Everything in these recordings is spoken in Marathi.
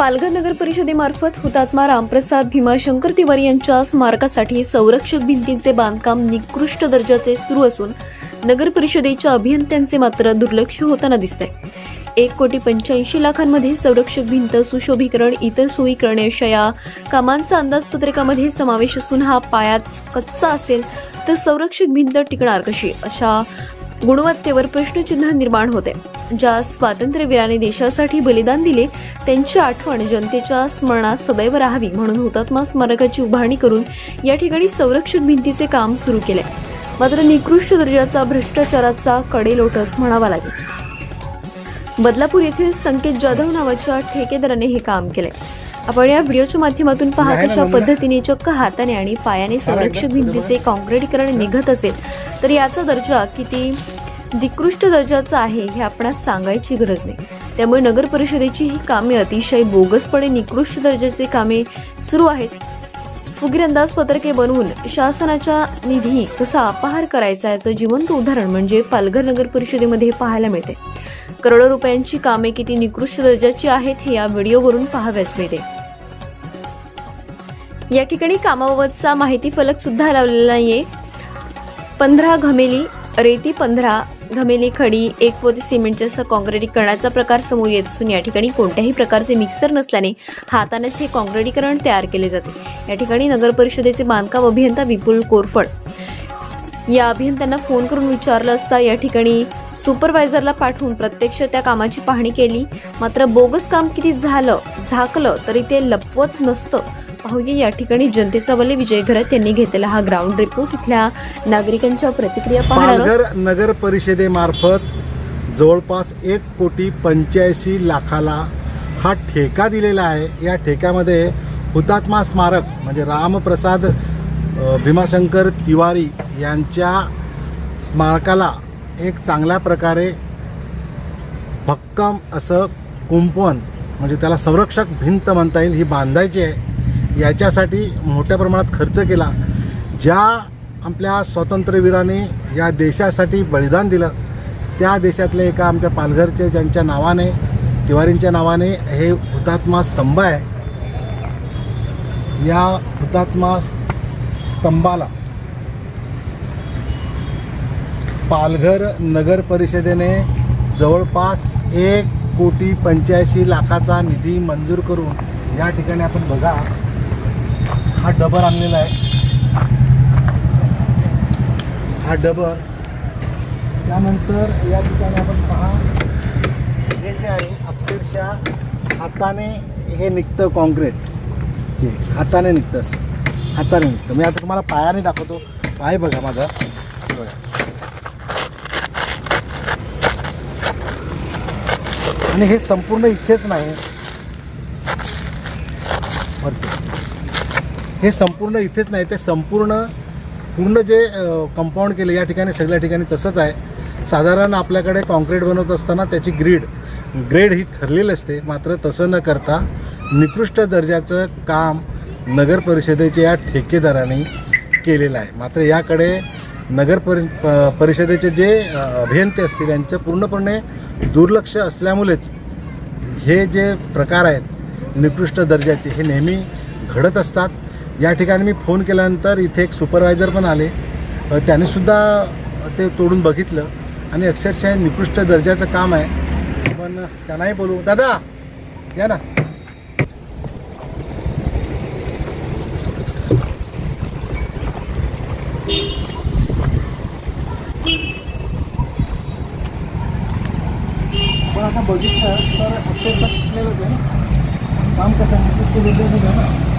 पालघर नगर परिषदेमार्फत हुतात्मा रामप्रसाद भीमाशंकर तिवारी यांच्या स्मारकासाठी संरक्षक भिंतींचे बांधकाम निकृष्ट दर्जाचे सुरू असून नगर परिषदेच्या अभियंत्यांचे मात्र दुर्लक्ष होताना दिसतंय. एक कोटी पंच्याऐंशी लाखांमध्ये संरक्षक भिंत सुशोभीकरण इतर सोयी करणे अशा या कामांचा अंदाजपत्रकामध्ये समावेश असून हा पायाच कच्चा असेल तर संरक्षक भिंत टिकणार कशी? अशा गुणवत्तेवर प्रश्नचिन्ह निर्माण होते. ज्या स्वातंत्र्यवीराने देशासाठी बलिदान दिले त्यांची आठवण जनतेच्या स्मरणात सदैव राहावी म्हणून हुतात्मा स्मारकाची उभारणी करून या ठिकाणी संरक्षक भिंतीचे काम सुरू केले. मात्र निकृष्ट दर्जाचा भ्रष्टाचाराचा कडेलोटच म्हणावा लागेल. बदलापूर येथील संकेत जाधव नावाच्या ठेकेदाराने हे काम केले. आपण या व्हिडिओच्या माध्यमातून पाहत अशा? पद्धतीने चक्क हाताने आणि पायाने संरक्षक भिंतीचे कॉन्क्रीटीकरण निघत असेल तर याचा दर्जा किती निकृष्ट दर्जाचा आहे हे आपणास सांगायची गरज नाही. त्यामुळे नगर परिषदेची ही कामे अतिशय बोगसपणे निकृष्ट दर्जाची कामे सुरू आहेत. फुगीर अंदाजपत्रके बनवून शासनाचा निधी कसा अपहार करायचा याचं जिवंत उदाहरण म्हणजे पालघर नगर परिषदेमध्ये पाहायला मिळते. करोडो रुपयांची कामे किती निकृष्ट दर्जाची आहेत हे या व्हिडिओवरून पाहाव्यास मिळते. या ठिकाणी कामाबाबतचा माहिती फलक सुद्धा लावलेला नाहीये. पंधरा घमेली रेती पंधरा घमेली खडी एक पोती सिमेंटच्या काँक्रिटीकरणाचा प्रकार समोर येत असून या ठिकाणी कोणत्याही प्रकारचे मिक्सर नसल्याने हातानेच हे काँक्रिटीकरण तयार केले जाते. या ठिकाणी नगर परिषदेचे बांधकाम अभियंता विपुल कोरफड या अभियंत्यांना फोन करून विचारलं असता या ठिकाणी सुपरवायझरला पाठवून प्रत्यक्ष त्या कामाची पाहणी केली. मात्र बोगस काम किती झालं झाकलं तरी ते लपवत नसतं. पाहूया. या ठिकाणी जनतेचा वले विजय घरत यांनी घेतलेला हा ग्राउंड रिपोर्ट इथल्या नागरिकांच्या प्रतिक्रिया पाहणार पालघर नगर परिषदेमार्फत जवळपास एक कोटी पंच्याऐंशी लाखाला हा ठेका दिलेला आहे. या ठेक्यामध्ये हुतात्मा स्मारक म्हणजे रामप्रसाद भीमाशंकर तिवारी यांच्या स्मारकाला एक चांगल्या प्रकारे भक्कम असं कुंपण म्हणजे त्याला संरक्षक भिंत म्हणता येईल ही बांधायची आहे. याच्यासाठी मोठ्या प्रमाणात खर्च केला. ज्या आपल्या स्वातंत्र्यवीराने या देशासाठी बलिदान दिलं त्या देशातले एका आमच्या पालघरचे ज्यांच्या नावाने तिवारींच्या नावाने हे हुतात्मा स्तंभ आहे या हुतात्मा स्तंभाला पालघर नगर परिषदेने जवळपास एक कोटी पंच्याऐंशी लाखाचा निधी मंजूर करून या ठिकाणी आपण बघा डबर आणलेला आहे. हा डबर. त्यानंतर या ठिकाणी आपण पहा. हे जे आहे अक्षरशः हाताने हे निघतं कॉन्क्रीट हे हाताने निघतं असं. हाताने निघतं. मी आता तुम्हाला पायाने दाखवतो. पाय बघा माझा. बघा. आणि हे संपूर्ण इथेच नाही. वरती. हे संपूर्ण इथेच नाही ते संपूर्ण पूर्ण जे कंपाऊंड केलं या ठिकाणी सगळ्या ठिकाणी तसंच आहे. साधारण आपल्याकडे कॉन्क्रीट बनवत असताना त्याची ग्रीड ग्रेड ही ठरलेली असते मात्र तसं न करता निकृष्ट दर्जाचं काम नगर परिषदेच्या या ठेकेदाराने केलेलं आहे. मात्र याकडे नगर परि परिषदेचे जे अभियंते असतील यांचं पूर्णपणे दुर्लक्ष असल्यामुळेच हे जे प्रकार आहेत निकृष्ट दर्जाचे हे नेहमी घडत असतात. या ठिकाणी मी फोन केल्यानंतर इथे एक सुपरवायझर पण आले. त्यानेसुद्धा ते तोडून बघितलं. आणि अक्षरशः निकृष्ट दर्जाचं काम आहे. पण त्यांनाही बोलू. दादा या ना. पण आता बघितलं तर अक्षरशः काम कसं निकृष्ट दर्जाचं ना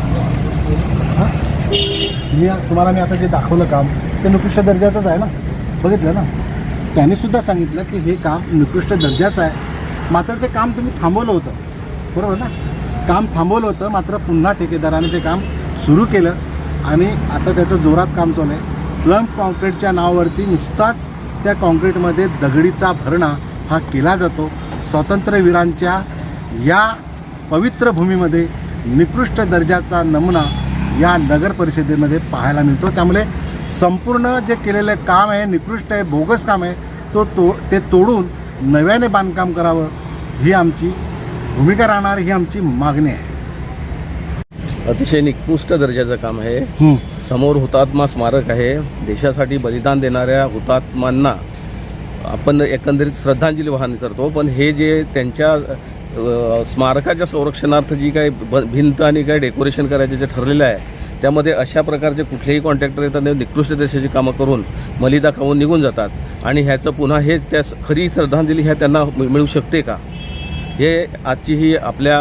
मी तुम्हाला मी आता जे दाखवलं काम ते निकृष्ट दर्जाचंच आहे ना? बघितलं ना? त्याने सुद्धा सांगितलं की हे काम निकृष्ट दर्जाचं आहे. मात्र ते काम तुम्ही थांबवलं होतं. बरोबर ना? काम थांबवलं होतं मात्र पुन्हा ठेकेदाराने ते काम सुरू केलं आणि आता त्याचं जोरात काम चालू आहे. प्लम कॉन्क्रीटच्या नावावरती नुसताच त्या कॉन्क्रीटमध्ये दगडीचा भरणा हा केला जातो. स्वातंत्र्यवीरांच्या या पवित्र भूमीमध्ये निकृष्ट दर्जाचा नमुना या नगर परिषदेमध्ये पाहायला मिळतो. त्यामुळे संपूर्ण जे केलेलं काम आहे निकृष्ट आहे बोगस काम आहे तो तो ते तोडून नव्याने बांधकाम करावं ही आमची भूमिका राहणार ही आमची मागणी आहे. अतिशय निकृष्ट दर्जाचं काम आहे. समोर हुतात्मा स्मारक आहे. देशासाठी बलिदान देणाऱ्या हुतात्मांना आपण एकंदरीत श्रद्धांजली वाहन करतो. पण हे जे त्यांच्या स्मारकाच्या संरक्षणार्थ जी काही भिंत आणि काही डेकोरेशन करायचे जे ठरलेलं आहे त्यामध्ये अशा प्रकारचे कुठलेही कॉन्ट्रॅक्टर येतात ते निकृष्ट देशाची कामं करून मलिदा खाऊन निघून जातात. आणि ह्याचं पुन्हा हे त्या खरी श्रद्धांजली ह्या त्यांना मिळ- शकते का? हे आजची ही आपल्या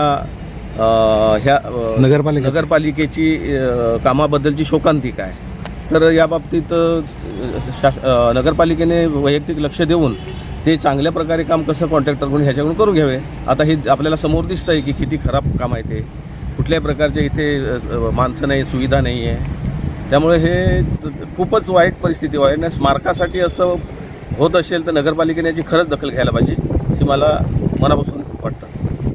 ह्या नगरपालिका नगरपालिकेची. कामाबद्दलची शोकांतिका आहे. तर या बाबतीत अ, शास नगरपालिकेने वैयक्तिक लक्ष देऊन ते चांगल्या प्रकारे काम कसं कॉन्ट्रॅक्टरकडून ह्याच्याकडून करून घ्यावे? आता हे आपल्याला समोर दिसतं आहे की किती खराब काम आहे ते. कुठल्याही प्रकारचे इथे माणसं नाही सुविधा नाही आहे. त्यामुळे हे खूपच वाईट परिस्थिती आहे आणि स्मारकासाठी असं होत असेल तर नगरपालिकेने याची खरंच दखल घ्यायला पाहिजे ही मला मनापासून